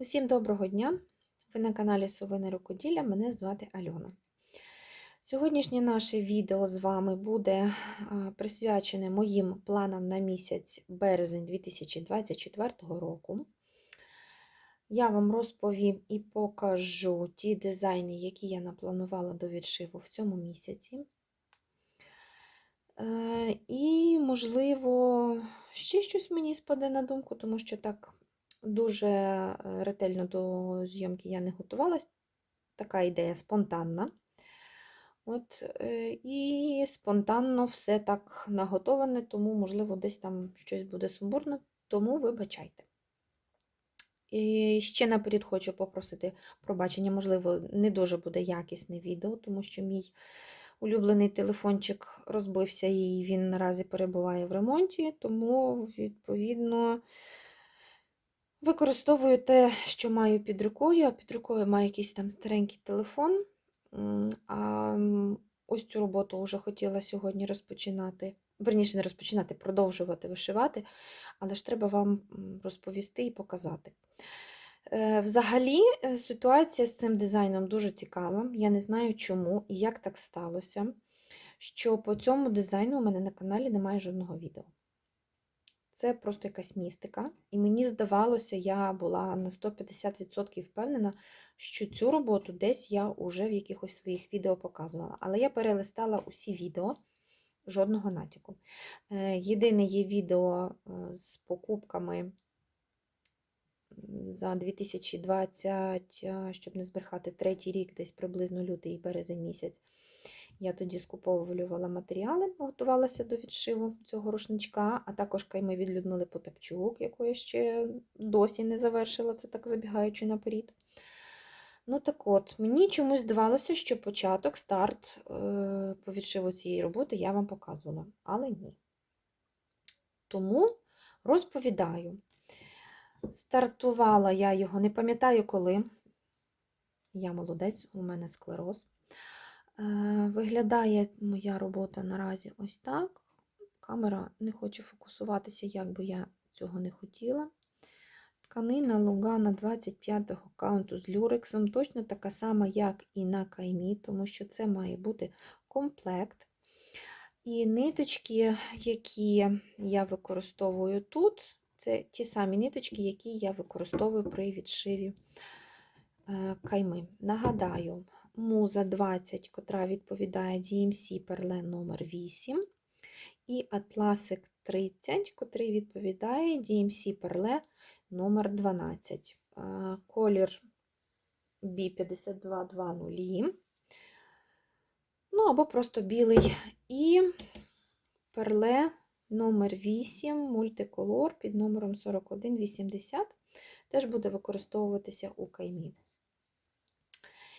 Усім доброго дня! Ви на каналі Совине Рукоділля, мене звати Альона. Сьогоднішнє наше відео з вами буде присвячене моїм планам на місяць березень 2024 року. Я вам розповім і покажу ті дизайни, які я напланувала до відшиву в цьому місяці. Е, І, можливо, ще щось мені спаде на думку, тому що так дуже е, ретельно до зйомки я не готувалась. Така ідея спонтанна. От, е, І спонтанно все так наготоване, тому, можливо, десь там щось буде сумбурно, тому вибачайте. І ще наперед хочу попросити пробачення, можливо, не дуже буде якісне відео, тому що мій улюблений телефончик розбився і він наразі перебуває в ремонті, тому, відповідно, використовую те, що маю під рукою, а під рукою маю якийсь там старенький телефон. А ось цю роботу вже хотіла сьогодні розпочинати. Верніше, не розпочинати, продовжувати вишивати, але ж треба вам розповісти і показати. Е, Взагалі, е, ситуація з цим дизайном дуже цікава. Я не знаю чому і як так сталося, що по цьому дизайну у мене на каналі немає жодного відео. Це просто якась містика. І мені здавалося, я була на 150% впевнена, що цю роботу десь я вже в якихось своїх відео показувала. Але я перелистала усі відео, жодного натяку. Е, Єдине є відео е, з покупками за 2020, е, щоб не збрехати, третій рік, десь приблизно лютий і березень місяць. Я тоді скуповувала матеріали, готувалася до відшиву цього рушничка, а також кайми від Людмили Потапчук, яку я ще досі не завершила, це так забігаючи наперед. Ну так от, мені чомусь здавалося, що початок, старт е, по відшиву цієї роботи я вам показувала, але ні. Тому розповідаю. Стартувала я його, не пам'ятаю коли. Я молодець, у мене склероз. Е, Виглядає моя робота наразі ось так. Камера не хоче фокусуватися, як би я цього не хотіла. Тканина Лугана 25-го каунту з люрексом, точно така сама, як і на каймі, тому що це має бути комплект. І ниточки, які я використовую тут, це ті самі ниточки, які я використовую при відшиві е, кайми. Нагадаю, муза 20, котра відповідає DMC Perlen номер 8 і Атласик 30, котрий відповідає DMC Perle номер 12. Е, Колір B5220. Ну, або просто білий. І перле номер 8 мультиколор під номером 4180 теж буде використовуватися у каймі.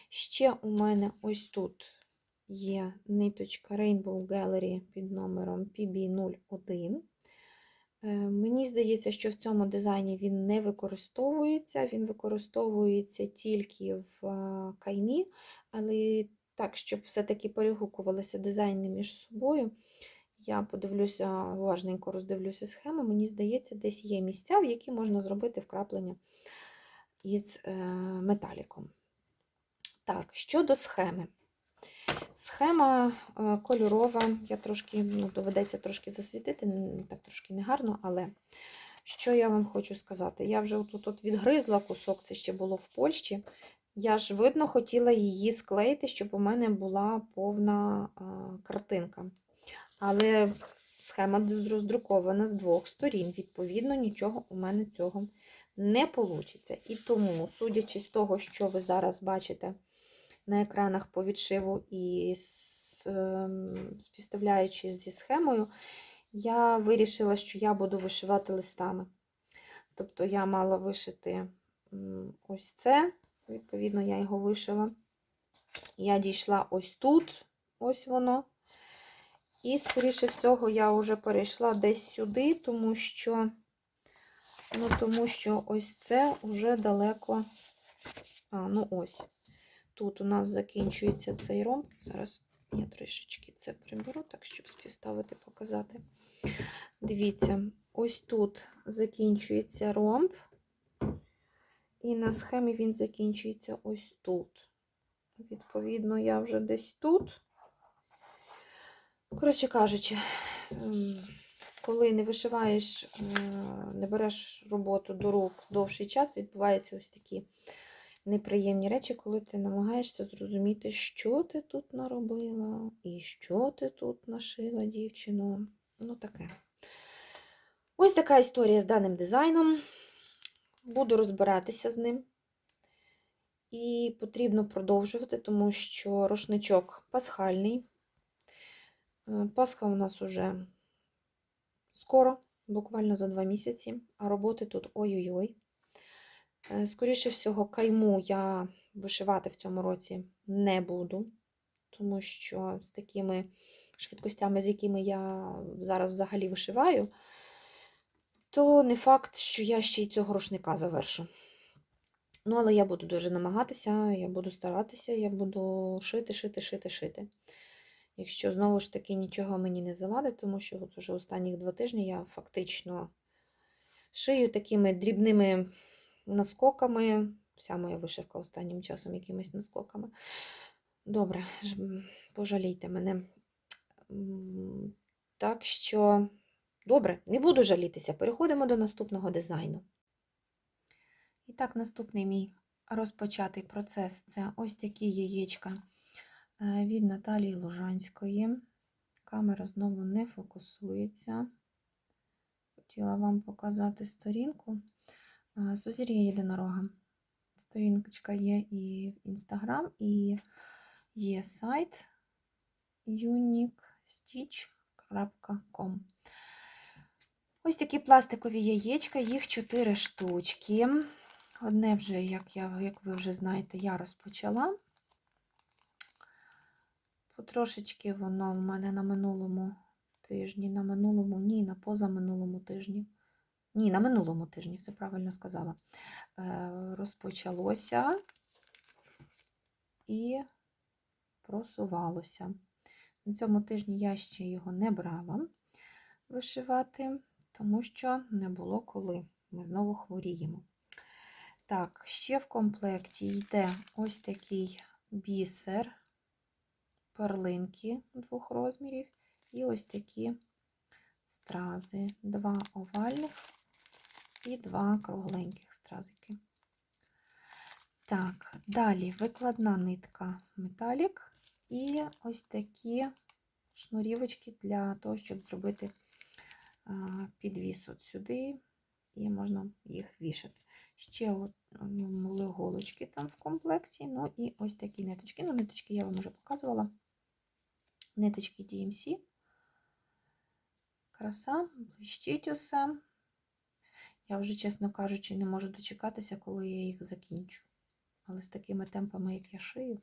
Ще у мене ось тут є ниточка Rainbow Gallery під номером PB01. Е, Мені здається, що в цьому дизайні він не використовується, він використовується тільки в каймі, але так, щоб все-таки перегукувалися дизайни між собою. Я подивлюся, уважненько роздивлюся схему. Мені здається, десь є місця, в які можна зробити вкраплення із е, металіком. Так, щодо схеми. Схема е, кольорова, я трошки, ну, доведеться трошки засвітити, так трошки негарно, але що я вам хочу сказати? Я вже тут от відгризла кусок, це ще було в Польщі. Я ж, видно, хотіла її склеїти, щоб у мене була повна картинка. Але схема роздрукована з двох сторін. Відповідно, нічого у мене цього не вийде. І тому, судячи з того, що ви зараз бачите на екранах по відшиву і ем, співставляючи зі схемою, я вирішила, що я буду вишивати листами. Тобто я мала вишити ось це, відповідно, я його вишила. Я дійшла ось тут, ось воно. І, скоріше всього, я вже перейшла десь сюди, тому що, ну, тому що ось це вже далеко. А, ну ось. Тут у нас закінчується цей ромб. Зараз я трішечки це приберу, так, щоб співставити, показати. Дивіться, ось тут закінчується ромб. І на схемі він закінчується ось тут. Відповідно, я вже десь тут. Коротше кажучи, ем, коли не вишиваєш, е, не береш роботу до рук довший час, відбуваються ось такі неприємні речі, коли ти намагаєшся зрозуміти, що ти тут наробила і що ти тут нашила, дівчино. Ну, таке. Ось така історія з даним дизайном. Буду розбиратися з ним. І потрібно продовжувати, тому що рушничок пасхальний. Е, Пасха у нас уже скоро, буквально за два місяці, а роботи тут ой-ой-ой. Е, Скоріше всього, кайму я вишивати в цьому році не буду, тому що з такими швидкостями, з якими я зараз взагалі вишиваю, то не факт, що я ще й цього рушника завершу. Ну, але я буду дуже намагатися, я буду старатися, я буду шити, шити, шити, шити. Якщо знову ж таки нічого мені не завадить, тому що от уже останніх два тижні я фактично шию такими дрібними наскоками. Вся моя вишивка останнім часом якимись наскоками. Добре, пожалійте мене. Так що, добре, не буду жалітися. Переходимо до наступного дизайну. І так, наступний мій розпочатий процес це ось такі яєчка е, від Наталії Лужанської. Камера знову не фокусується. Хотіла вам показати сторінку. Сузір'я єдинорога. Сторіночка є і в Instagram, і є сайт uniquestitch.com. Ось такі пластикові яєчка, їх 4 штучки. Одне вже, як, я, як ви вже знаєте, я розпочала. Потрошечки воно в мене на минулому тижні, на минулому, ні, на позаминулому тижні. Ні, на минулому тижні, все правильно сказала. Е, розпочалося і просувалося. На цьому тижні я ще його не брала вишивати, тому що не було коли. Ми знову хворіємо. Так, ще в комплекті йде ось такий бісер, перлинки двох розмірів, і ось такі стрази. Два овальних і два кругленьких стразики. Так, далі викладна нитка металік і ось такі шнурівочки для того, щоб зробити підвіс от сюди, і можна їх вішати. Ще от були голочки там в комплекті, ну і ось такі ниточки. Ну, ниточки я вам вже показувала. Ниточки DMC. Краса, блищить усе. Я вже, чесно кажучи, не можу дочекатися, коли я їх закінчу. Але з такими темпами, як я шию,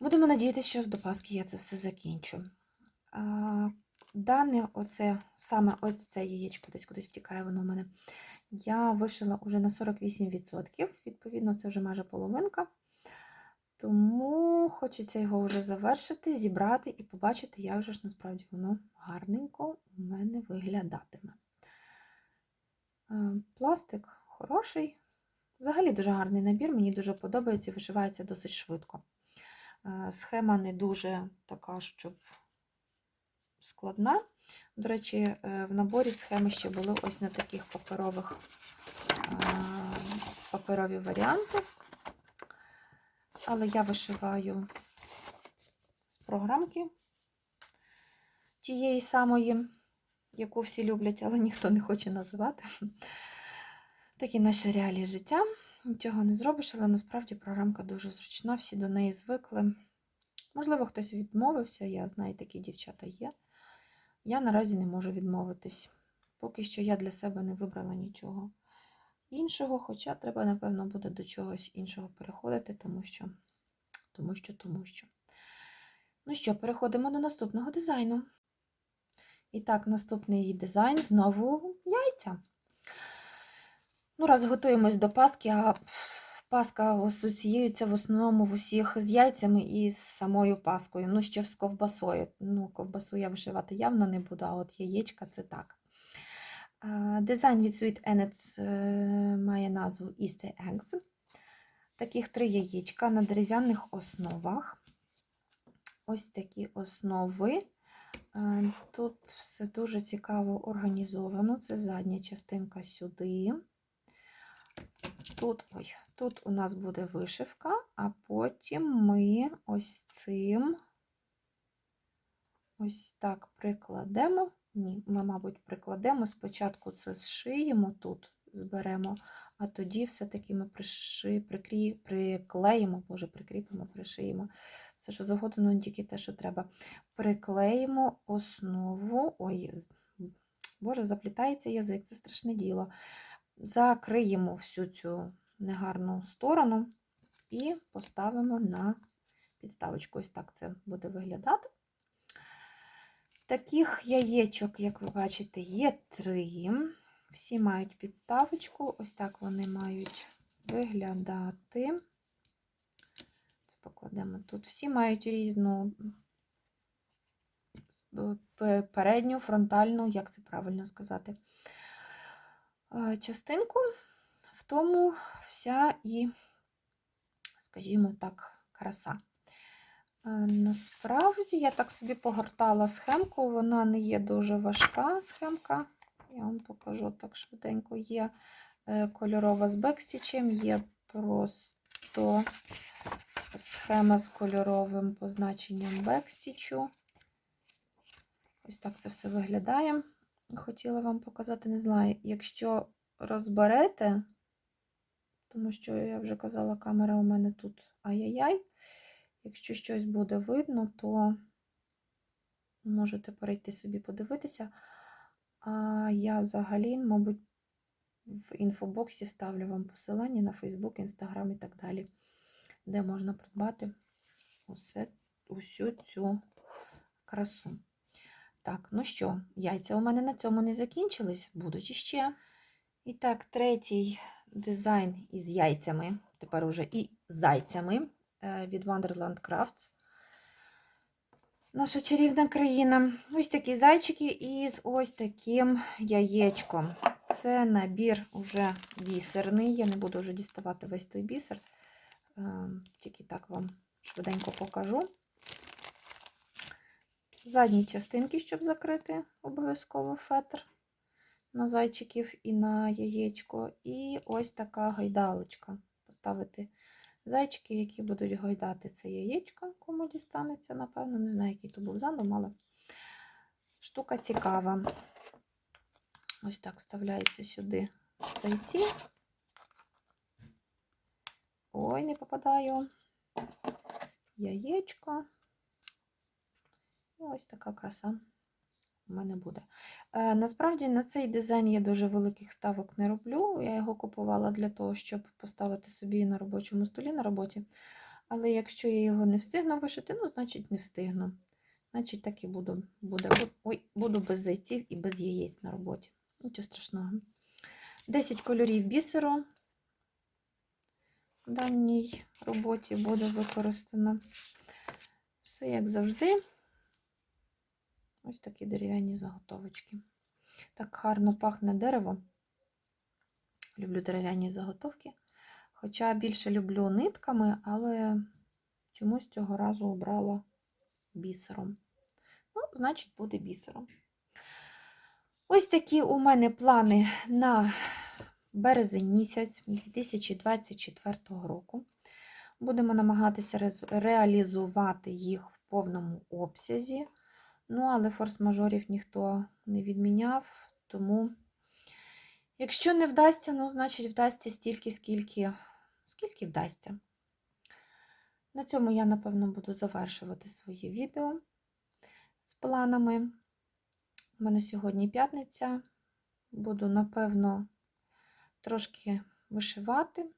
будемо надіятися, що до Пасхи я це все закінчу. А, Дане, оце, саме ось це яєчко, десь кудись втікає воно в мене. Я вишила вже на 48%, відповідно, це вже майже половинка. Тому хочеться його вже завершити, зібрати і побачити, як же ж насправді воно гарненько у мене виглядатиме. Е, Пластик хороший. Взагалі дуже гарний набір, мені дуже подобається, вишивається досить швидко. Е, Схема не дуже така, щоб складна. До речі, е, в наборі схеми ще були ось на таких паперових е, паперові варіанти. Але я вишиваю з програмки тієї самої, яку всі люблять, але ніхто не хоче називати. Такі наші реалії життя. Нічого не зробиш, але насправді програмка дуже зручна, всі до неї звикли. Можливо, хтось відмовився, я знаю, такі дівчата є. Я наразі не можу відмовитись. Поки що я для себе не вибрала нічого іншого, хоча треба, напевно, буде до чогось іншого переходити, тому що, тому що, тому що. Ну що, переходимо до наступного дизайну. І так, наступний її дизайн знову яйця. Ну, раз готуємось до Паски, а Паска асоціюється в основному в усіх з яйцями і з самою Паскою. Ну, ще з ковбасою. Ну, ковбасу я вишивати явно не буду, а от яєчка це так. Дизайн від Sweet Ennets е, має назву Easter Eggs. Таких три яєчка на дерев'яних основах. Ось такі основи. Е, Тут все дуже цікаво організовано. Це задня частинка сюди. Тут, ой, тут у нас буде вишивка, а потім ми ось цим ось так прикладемо. Ні, ми, мабуть, прикладемо. Спочатку це зшиємо тут, зберемо, а тоді все-таки ми приши, прикрі, приклеїмо, боже, прикріпимо, пришиємо. Все, що завгодно, ну, тільки те, що треба. Приклеїмо основу. Ой, боже, заплітається язик, це страшне діло. Закриємо всю цю негарну сторону і поставимо на підставочку. Ось так це буде виглядати. Таких яєчок, як ви бачите, є три. Всі мають підставочку. Ось так вони мають виглядати. Покладемо тут. Всі мають різну передню, фронтальну, як це правильно сказати, е, частинку. В тому вся і, скажімо так, краса. Е, Насправді, я так собі погортала схемку, вона не є дуже важка схемка. Я вам покажу так швиденько. Є е, кольорова з бекстічем, є просто схема з кольоровим позначенням бекстічу. Ось так це все виглядає. Хотіла вам показати, не знаю, якщо розберете, тому що я вже казала, камера у мене тут ай-яй-яй. Якщо щось буде видно, то можете перейти собі подивитися. А я взагалі, мабуть, в інфобоксі вставлю вам посилання на Facebook, Instagram і так далі, де можна придбати усе, усю цю красу. Так, ну що, яйця у мене на цьому не закінчились, будуть іще. І так, третій дизайн із яйцями, тепер уже і зайцями е, від Wonderland Crafts. Наша чарівна країна. Ось такі зайчики із ось таким яєчком. Це набір уже бісерний. Я не буду вже діставати весь той бісер. Е, Тільки так вам швиденько покажу. Задні частинки, щоб закрити обов'язково фетр на зайчиків і на яєчко. І ось така гайдалочка. Поставити зайчиків, які будуть гойдати це яєчко, кому дістанеться, напевно, не знаю, який то був задум, але штука цікава. Ось так вставляється сюди зайці. Ой, не попадаю. Яєчко. І ось така краса у мене буде. Е, насправді на цей дизайн я дуже великих ставок не роблю. Я його купувала для того, щоб поставити собі на робочому столі на роботі. Але якщо я його не встигну вишити, ну, значить не встигну. Значить, так і буду. Буде. Ой, буду без зайців і без яєць на роботі. Нічого страшного. 10 кольорів бісеру в даній роботі буде використано. Все як завжди. Ось такі дерев'яні заготовочки. Так гарно пахне дерево. Люблю дерев'яні заготовки. Хоча більше люблю нитками, але чомусь цього разу обрала бісером. Ну, значить, буде бісером. Ось такі у мене плани на березень місяць 2024 року. Будемо намагатися реалізувати їх в повному обсязі. Ну, але форс-мажорів ніхто не відміняв, тому, якщо не вдасться, ну, значить, вдасться стільки, скільки, скільки вдасться. На цьому я, напевно, буду завершувати своє відео з планами. У мене сьогодні п'ятниця. Буду, напевно, трошки вишивати.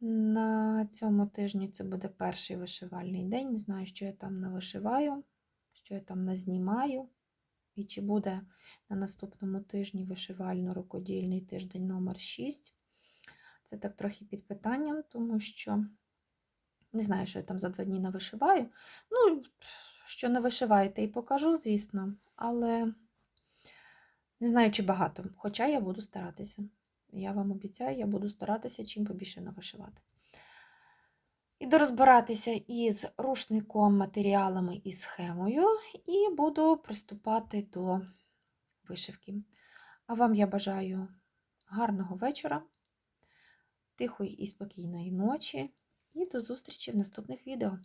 На цьому тижні це буде перший вишивальний день. Не знаю, що я там навишиваю, що я там назнімаю. І чи буде на наступному тижні вишивально-рукодільний тиждень номер 6. Це так трохи під питанням, тому що не знаю, що я там за два дні навишиваю. Ну, що навишиваю, те і покажу, звісно, але Не знаю, чи багато, хоча я буду старатися. Я вам обіцяю, я буду старатися чим побільше навишивати. І дорозбиратися із рушником, матеріалами і схемою, і буду приступати до вишивки. А вам я бажаю гарного вечора, тихої і спокійної ночі, і до зустрічі в наступних відео.